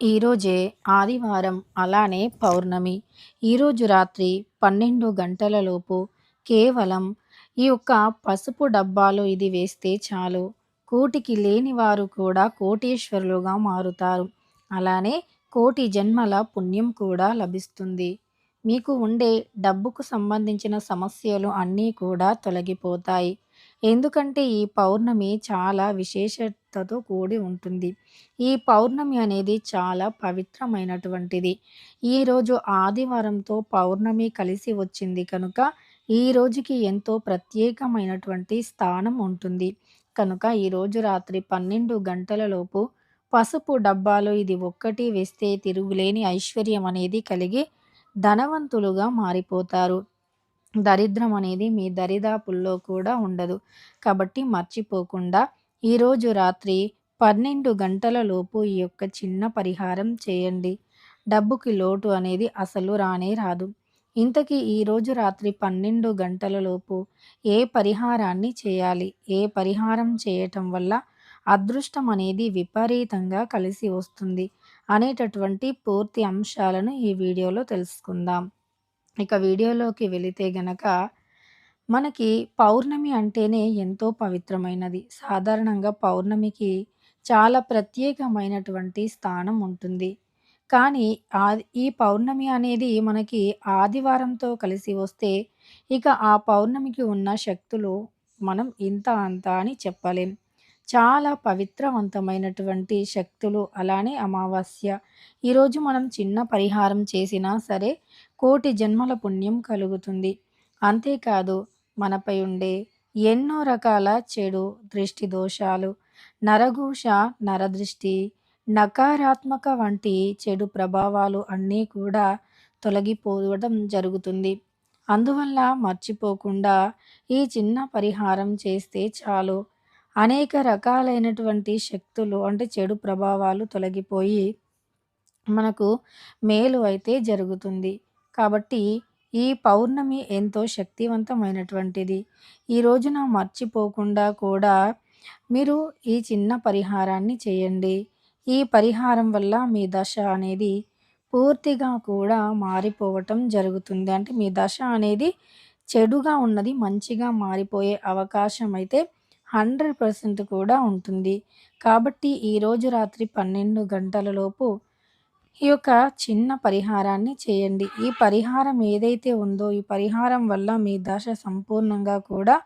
ఈరోజే ఆదివారం అలానే పౌర్ణమి. ఈరోజు రాత్రి పన్నెండు గంటలలోపు కేవలం ఈ యొక్క పసుపు డబ్బాలో ఇది వేస్తే చాలు. కోటికి లేని వారు కూడా కోటీశ్వరులుగా మారుతారు. అలానే కోటి జన్మల పుణ్యం కూడా లభిస్తుంది. మీకు ఉండే డబ్బుకు సంబంధించిన సమస్యలు అన్నీ కూడా తొలగిపోతాయి. ఎందుకంటే ఈ పౌర్ణమి చాలా విశేష విశేషతతో కూడి ఉంటుంది. ఈ పౌర్ణమి అనేది చాలా పవిత్రమైనటువంటిది. ఈరోజు ఆదివారంతో పౌర్ణమి కలిసి వచ్చింది కనుక ఈ రోజుకి ఎంతో ప్రత్యేకమైనటువంటి స్థానం ఉంటుంది. కనుక ఈరోజు రాత్రి పన్నెండు గంటలలోపు పసుపు డబ్బాలో ఇది ఒక్కటి వేస్తే తిరుగులేని ఐశ్వర్యం అనేది కలిగి ధనవంతులుగా మారిపోతారు. దరిద్రం అనేది మీ దరిదాపుల్లో కూడా ఉండదు. కాబట్టి మర్చిపోకుండా ఈరోజు రాత్రి పన్నెండు గంటలలోపు ఈ యొక్క చిన్న పరిహారం చేయండి. డబ్బుకి లోటు అనేది అసలు రానే రాదు. ఇంతకీ ఈరోజు రాత్రి పన్నెండు గంటల లోపు ఏ పరిహారాన్ని చేయాలి? ఏ పరిహారం చేయటం వల్ల అదృష్టం అనేది విపరీతంగా కలిసి వస్తుంది అనేటటువంటి పూర్తి అంశాలను ఈ వీడియోలో తెలుసుకుందాం. ఇక వీడియోలోకి వెళితే గనక మనకి పౌర్ణమి అంటేనే ఎంతో పవిత్రమైనది. సాధారణంగా పౌర్ణమికి చాలా ప్రత్యేకమైనటువంటి స్థానం ఉంటుంది. కానీ ఈ పౌర్ణమి అనేది మనకి ఆదివారంతో కలిసి వస్తే ఇక ఆ పౌర్ణమికి ఉన్న శక్తులు మనం ఇంత అంత అని చెప్పలేం. చాలా పవిత్రవంతమైనటువంటి శక్తులు అలానే అమావాస్య. ఈరోజు మనం చిన్న పరిహారం చేసినా సరే కోటి జన్మల పుణ్యం కలుగుతుంది. అంతేకాదు మనపై ఉండే ఎన్నో రకాల చెడు దృష్టి దోషాలు నరఘోష నరదృష్టి నకారాత్మక వంటి చెడు ప్రభావాలు అన్నీ కూడా తొలగిపోవడం జరుగుతుంది. అందువల్ల మర్చిపోకుండా ఈ చిన్న పరిహారం చేస్తే చాలు. అనేక రకాలైనటువంటి శక్తులు అంటే చెడు ప్రభావాలు తొలగిపోయి మనకు మేలు అయితే జరుగుతుంది. కాబట్టి ఈ పౌర్ణమి ఎంతో శక్తివంతమైనటువంటిది. ఈ రోజున మర్చిపోకుండా కూడా మీరు ఈ చిన్న పరిహారాన్ని చేయండి. ఈ పరిహారం వల్ల మీ దశ అనేది పూర్తిగా కూడా మారిపోవటం జరుగుతుంది. అంటే మీ దశ అనేది చెడుగా ఉన్నది మంచిగా మారిపోయే అవకాశం అయితే హండ్రెడ్ పర్సెంట్ కూడా ఉంటుంది. కాబట్టి ఈరోజు రాత్రి పన్నెండు గంటలలోపు ఈ యొక్క చిన్న పరిహారాన్ని చేయండి. ఈ పరిహారం ఏదైతే ఉందో ఈ పరిహారం వల్ల మీ దశ సంపూర్ణంగా కూడా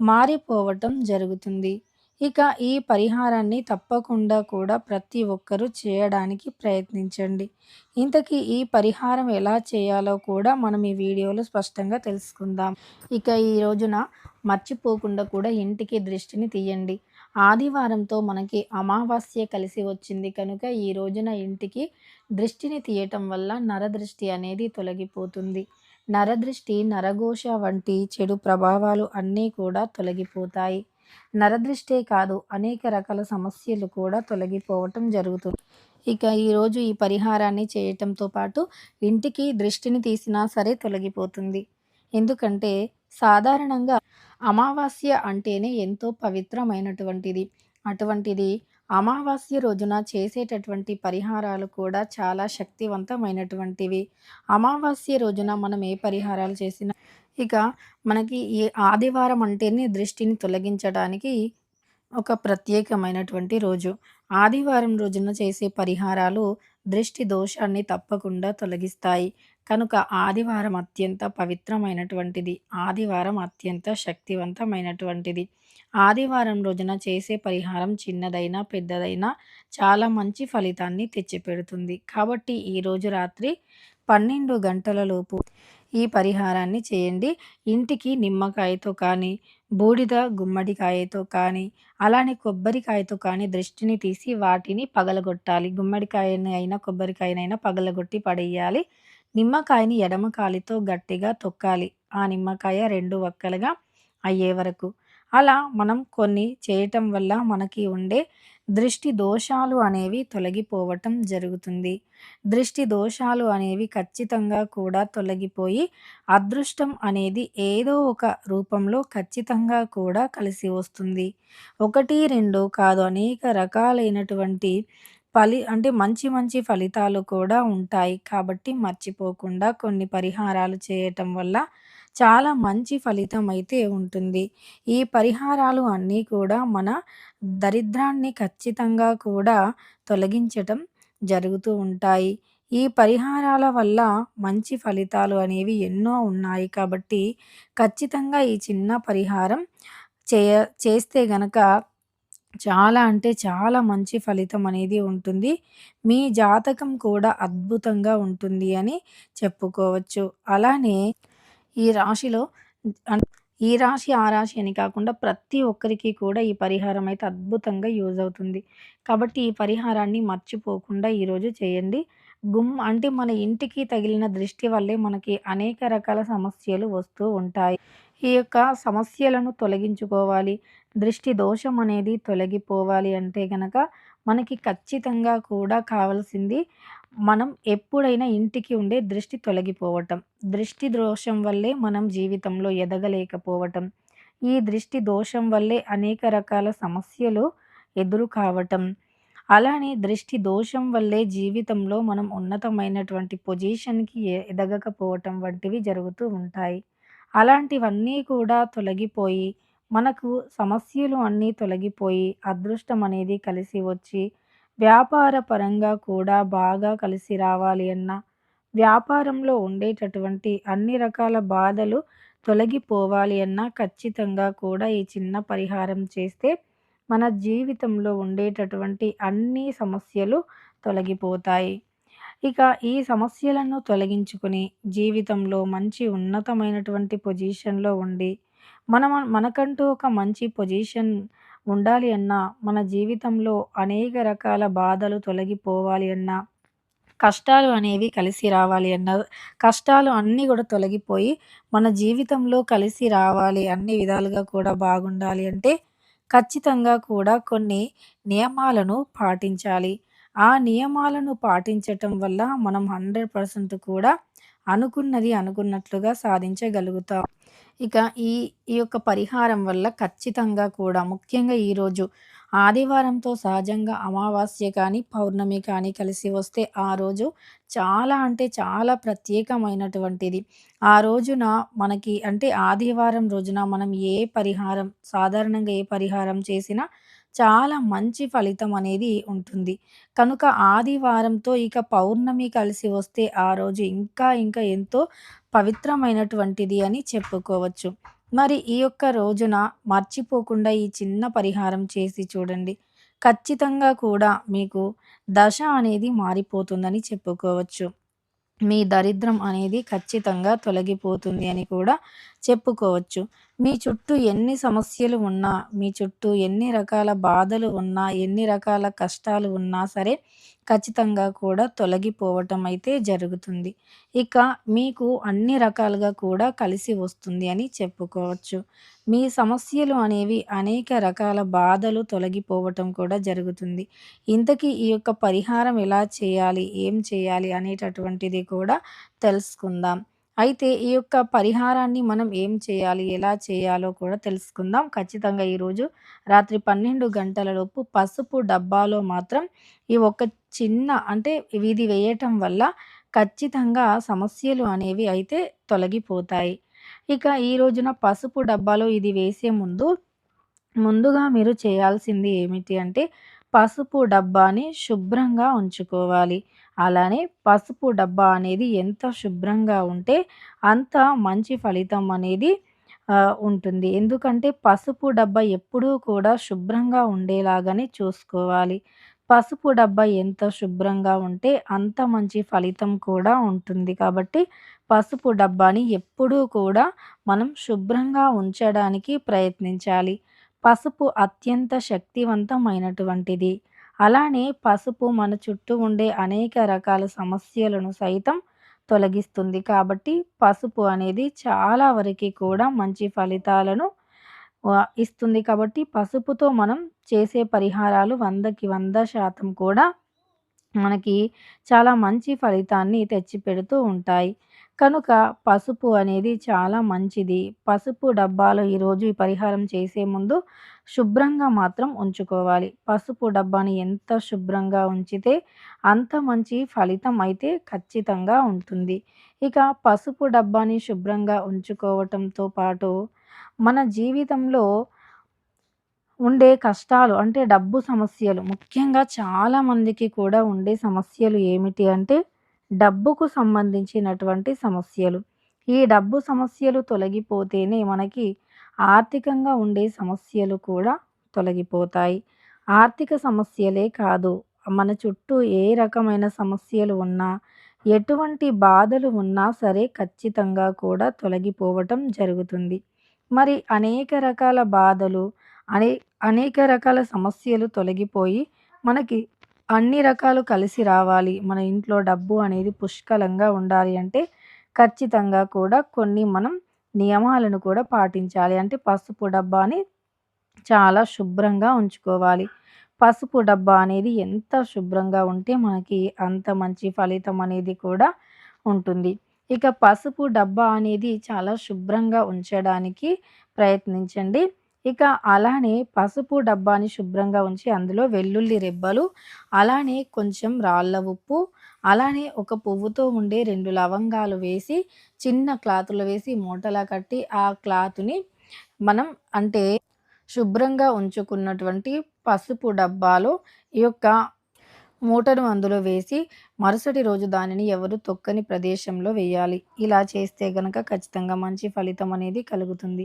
మారిపోవటం జరుగుతుంది. ఇక ఈ పరిహారాన్ని తప్పకుండా కూడా ప్రతి ఒక్కరూ చేయడానికి ప్రయత్నించండి. ఇంతకీ ఈ పరిహారం ఎలా చేయాలో కూడా మనం ఈ వీడియోలో స్పష్టంగా తెలుసుకుందాం. ఇక ఈ రోజున మర్చిపోకుండా కూడా ఇంటికి దృష్టిని తీయండి. ఆదివారంతో మనకి అమావాస్య కలిసి వచ్చింది కనుక ఈ రోజున ఇంటికి దృష్టిని తీయటం వల్ల నరదృష్టి అనేది తొలగిపోతుంది. నరదృష్టి నరఘోష వంటి చెడు ప్రభావాలు అన్నీ కూడా తొలగిపోతాయి. నరదృష్టే కాదు అనేక రకాల సమస్యలు కూడా తొలగిపోవటం జరుగుతుంది. ఇక ఈరోజు ఈ పరిహారాన్ని చేయటంతో పాటు ఇంటికి దృష్టిని తీసినా సరే తొలగిపోతుంది. ఎందుకంటే సాధారణంగా అమావాస్య అంటేనే ఎంతో పవిత్రమైనటువంటిది. అటువంటిది అమావాస్య రోజున చేసేటటువంటి పరిహారాలు కూడా చాలా శక్తివంతమైనటువంటివి. అమావాస్య రోజున మనం ఏ పరిహారాలు చేసినా ఇక మనకి ఈ ఆదివారం అంటేనే దృష్టిని తొలగించడానికి ఒక ప్రత్యేకమైనటువంటి రోజు. ఆదివారం రోజున చేసే పరిహారాలు దృష్టి దోషాన్ని తప్పకుండా తొలగిస్తాయి. కనుక ఆదివారం అత్యంత పవిత్రమైనటువంటిది ఆదివారం అత్యంత శక్తివంతమైనటువంటిది. ఆదివారం రోజున చేసే పరిహారం చిన్నదైనా పెద్దదైనా చాలా మంచి ఫలితాన్ని తెచ్చిపెడుతుంది. కాబట్టి ఈరోజు రాత్రి పన్నెండు గంటలలోపు ఈ పరిహారాన్ని చేయండి. ఇంటికి నిమ్మకాయతో కానీ బూడిద గుమ్మడికాయతో కానీ అలానే కొబ్బరికాయతో కానీ దృష్టిని తీసి వాటిని పగలగొట్టాలి. గుమ్మడికాయని అయినా కొబ్బరికాయనైనా పగలగొట్టి పడేయాలి. నిమ్మకాయని ఎడమ కాలితో గట్టిగా తొక్కాలి. ఆ నిమ్మకాయ రెండు వక్కలుగా అయ్యే వరకు. అలా మనం కొన్ని చేయటం వల్ల మనకి ఉండే దృష్టి దోషాలు అనేవి తొలగిపోవటం జరుగుతుంది. దృష్టి దోషాలు అనేవి ఖచ్చితంగా కూడా తొలగిపోయి అదృష్టం అనేది ఏదో ఒక రూపంలో ఖచ్చితంగా కూడా కలిసి వస్తుంది. ఒకటి రెండు కాదు అనేక రకాలైనటువంటి ఫలి అంటే మంచి మంచి ఫలితాలు కూడా ఉంటాయి. కాబట్టి మర్చిపోకుండా కొన్ని పరిహారాలు చేయటం వల్ల చాలా మంచి ఫలితం అయితే ఉంటుంది. ఈ పరిహారాలు అన్నీ కూడా మన దరిద్రాన్ని ఖచ్చితంగా కూడా తొలగించటం జరుగుతూ ఉంటాయి. ఈ పరిహారాల వల్ల మంచి ఫలితాలు అనేవి ఎన్నో ఉన్నాయి కాబట్టి ఖచ్చితంగా ఈ చిన్న పరిహారం చేయ చేస్తే గనక చాలా అంటే చాలా మంచి ఫలితం అనేది ఉంటుంది. మీ జాతకం కూడా అద్భుతంగా ఉంటుంది అని చెప్పుకోవచ్చు. అలానే ఈ రాశిలో ఈ రాశి, ఆ రాశి అని కాకుండా ప్రతి ఒక్కరికి కూడా ఈ పరిహారం అయితే అద్భుతంగా యూజ్ అవుతుంది. కాబట్టి ఈ పరిహారాన్ని మర్చిపోకుండా ఈరోజు చేయండి. గుమ్ అంటే మన ఇంటికి తగిలిన దృష్టి వల్లే మనకి అనేక రకాల సమస్యలు వస్తూ ఉంటాయి. ఈ యొక్క సమస్యలను తొలగించుకోవాలి. దృష్టి దోషం అనేది తొలగిపోవాలి అంటే కనుక మనకి ఖచ్చితంగా కూడా కావాల్సింది మనం ఎప్పుడైనా ఇంటికి ఉండే దృష్టి తొలగిపోవటం. దృష్టి దోషం వల్లే మనం జీవితంలో ఎదగలేకపోవటం. ఈ దృష్టి దోషం వల్లే అనేక రకాల సమస్యలు ఎదురు కావటం. అలానే దృష్టి దోషం వల్లే జీవితంలో మనం ఉన్నతమైనటువంటి పొజిషన్‌కి ఎదగకపోవటం వంటివి జరుగుతూ ఉంటాయి. అలాంటివన్నీ కూడా తొలగిపోయి, మనకు సమస్యలు అన్నీ తొలగిపోయి, అదృష్టం అనేది కలిసి వచ్చి, వ్యాపార పరంగా కూడా బాగా కలిసి రావాలి అన్నా, వ్యాపారంలో ఉండేటటువంటి అన్ని రకాల బాధలు తొలగిపోవాలి అన్నా ఖచ్చితంగా కూడా ఈ చిన్న పరిహారం చేస్తే మన జీవితంలో ఉండేటటువంటి అన్ని సమస్యలు తొలగిపోతాయి. ఇక ఈ సమస్యలను తొలగించుకొని జీవితంలో మంచి ఉన్నతమైనటువంటి పొజిషన్‌లో ఉండి, మనం మనకంటూ ఒక మంచి పొజిషన్ ఉండాలి అన్నా, మన జీవితంలో అనేక రకాల బాధలు తొలగిపోవాలి అన్నా, కష్టాలు అనేవి కలిసి రావాలి అన్నా, కష్టాలు అన్నీ కూడా తొలగిపోయి మన జీవితంలో కలిసి రావాలి అన్ని విధాలుగా కూడా బాగుండాలి అంటే ఖచ్చితంగా కూడా కొన్ని నియమాలను పాటించాలి. ఆ నియమాలను పాటించటం వల్ల మనం హండ్రెడ్ పర్సెంట్ కూడా అనుకున్నది అనుకున్నట్లుగా సాధించగలుగుతాం. ఇక ఈ ఈ యొక్క పరిహారం వల్ల ఖచ్చితంగా కూడా ముఖ్యంగా ఈరోజు ఆదివారంతో సహజంగా అమావాస్య కానీ, పౌర్ణమి కానీ కలిసి వస్తే ఆ రోజు చాలా అంటే చాలా ప్రత్యేకమైనటువంటిది. ఆ రోజున మనకి అంటే ఆదివారం రోజున మనం ఏ పరిహారం సాధారణంగా ఏ పరిహారం చేసినా చాలా మంచి ఫలితం అనేది ఉంటుంది. కనుక ఆదివారంతో ఇక పౌర్ణమి కలిసి వస్తే ఆ రోజు ఇంకా ఇంకా ఎంతో పవిత్రమైనటువంటిది అని చెప్పుకోవచ్చు. మరి ఈ యొక్క రోజున మర్చిపోకుండా ఈ చిన్న పరిహారం చేసి చూడండి. ఖచ్చితంగా కూడా మీకు దశ అనేది మారిపోతుందని చెప్పుకోవచ్చు. మీ దరిద్రం అనేది ఖచ్చితంగా తొలగిపోతుంది అని కూడా చెప్పుకోవచ్చు. మీ చుట్టూ ఎన్ని సమస్యలు ఉన్నా, మీ చుట్టూ ఎన్ని రకాల బాధలు ఉన్నా, ఎన్ని రకాల కష్టాలు ఉన్నా సరే ఖచ్చితంగా కూడా తొలగిపోవటం అయితే జరుగుతుంది. ఇక మీకు అన్ని రకాలుగా కూడా కలిసి వస్తుంది అని చెప్పుకోవచ్చు. మీ సమస్యలు అనేవి అనేక రకాల బాధలు తొలగిపోవటం కూడా జరుగుతుంది. ఇంతకీ ఈ యొక్క పరిహారం ఎలా చేయాలి? ఏం చేయాలి? అనేటటువంటిది కూడా తెలుసుకుందాం. అయితే ఈ యొక్క పరిహారాన్ని మనం ఏం చేయాలి? ఎలా చేయాలో కూడా తెలుసుకుందాం. ఖచ్చితంగా ఈరోజు రాత్రి 12 గంటలలోపు పసుపు డబ్బాలో మాత్రం ఈ ఒక్క చిన్న అంటే ఇది వేయటం వల్ల ఖచ్చితంగా సమస్యలు అనేవి అయితే తొలగిపోతాయి. ఇక ఈ రోజున పసుపు డబ్బాలో ఇది వేసే ముందు, ముందుగా మీరు చేయాల్సింది ఏమిటి అంటే పసుపు డబ్బాని శుభ్రంగా ఉంచుకోవాలి. అలానే పసుపు డబ్బా అనేది ఎంత శుభ్రంగా ఉంటే అంత మంచి ఫలితం అనేది ఉంటుంది. ఎందుకంటే పసుపు డబ్బా ఎప్పుడూ కూడా శుభ్రంగా ఉండేలాగానే చూసుకోవాలి. పసుపు డబ్బా ఎంత శుభ్రంగా ఉంటే అంత మంచి ఫలితం కూడా ఉంటుంది. కాబట్టి పసుపు డబ్బాని ఎప్పుడూ కూడా మనం శుభ్రంగా ఉంచడానికి ప్రయత్నించాలి. పసుపు అత్యంత శక్తివంతమైనటువంటిది. అలానే పసుపు మన చుట్టూ ఉండే అనేక రకాల సమస్యలను సైతం తొలగిస్తుంది. కాబట్టి పసుపు అనేది చాలా వరకి కూడా మంచి ఫలితాలను ఇస్తుంది. కాబట్టి పసుపుతో మనం చేసే పరిహారాలు 100కి 100% కూడా మనకి చాలా మంచి ఫలితాన్ని తెచ్చిపెడుతూ ఉంటాయి. కనుక పసుపు అనేది చాలా మంచిది. పసుపు డబ్బాలో ఈరోజు ఈ పరిహారం చేసే ముందు శుభ్రంగా మాత్రం ఉంచుకోవాలి. పసుపు డబ్బాని ఎంత శుభ్రంగా ఉంచితే అంత మంచి ఫలితం అయితే ఖచ్చితంగా ఉంటుంది. ఇక పసుపు డబ్బాని శుభ్రంగా ఉంచుకోవటంతో పాటు మన జీవితంలో ఉండే కష్టాలు అంటే డబ్బు సమస్యలు ముఖ్యంగా చాలామందికి కూడా ఉండే సమస్యలు ఏమిటి అంటే డబ్బుకు సంబంధించినటువంటి సమస్యలు. ఈ డబ్బు సమస్యలు తొలగిపోతేనే మనకి ఆర్థికంగా ఉండే సమస్యలు కూడా తొలగిపోతాయి. ఆర్థిక సమస్యలే కాదు మన చుట్టూ ఏ రకమైన సమస్యలు ఉన్నా ఎటువంటి బాధలు ఉన్నా సరే ఖచ్చితంగా కూడా తొలగిపోవటం జరుగుతుంది. మరి అనేక రకాల బాధలు అనే అనేక రకాల సమస్యలు తొలగిపోయి మనకి అన్ని రకాలు కలిసి రావాలి. మన ఇంట్లో డబ్బు అనేది పుష్కలంగా ఉండాలి అంటే ఖచ్చితంగా కూడా కొన్ని మనం నియమాలను కూడా పాటించాలి. అంటే పసుపు డబ్బాని చాలా శుభ్రంగా ఉంచుకోవాలి. పసుపు డబ్బా అనేది ఎంత శుభ్రంగా ఉంటే మనకి అంత మంచి ఫలితం అనేది కూడా ఉంటుంది. ఇక పసుపు డబ్బా అనేది చాలా శుభ్రంగా ఉంచడానికి ప్రయత్నించండి. ఇక అలానే పసుపు డబ్బాని శుభ్రంగా ఉంచి అందులో వెల్లుల్లి రెబ్బలు అలానే కొంచెం రాళ్ళ ఉప్పు అలానే ఒక పువ్వుతో ఉండే రెండు లవంగాలు వేసి చిన్న క్లాతులు వేసి మూటలా కట్టి ఆ క్లాత్ని మనం అంటే శుభ్రంగా ఉంచుకున్నటువంటి పసుపు డబ్బాలో ఈ యొక్క మూటను అందులో వేసి మరుసటి రోజు దానిని ఎవరు తొక్కని ప్రదేశంలో వేయాలి. ఇలా చేస్తే గనక ఖచ్చితంగా మంచి ఫలితం అనేది కలుగుతుంది.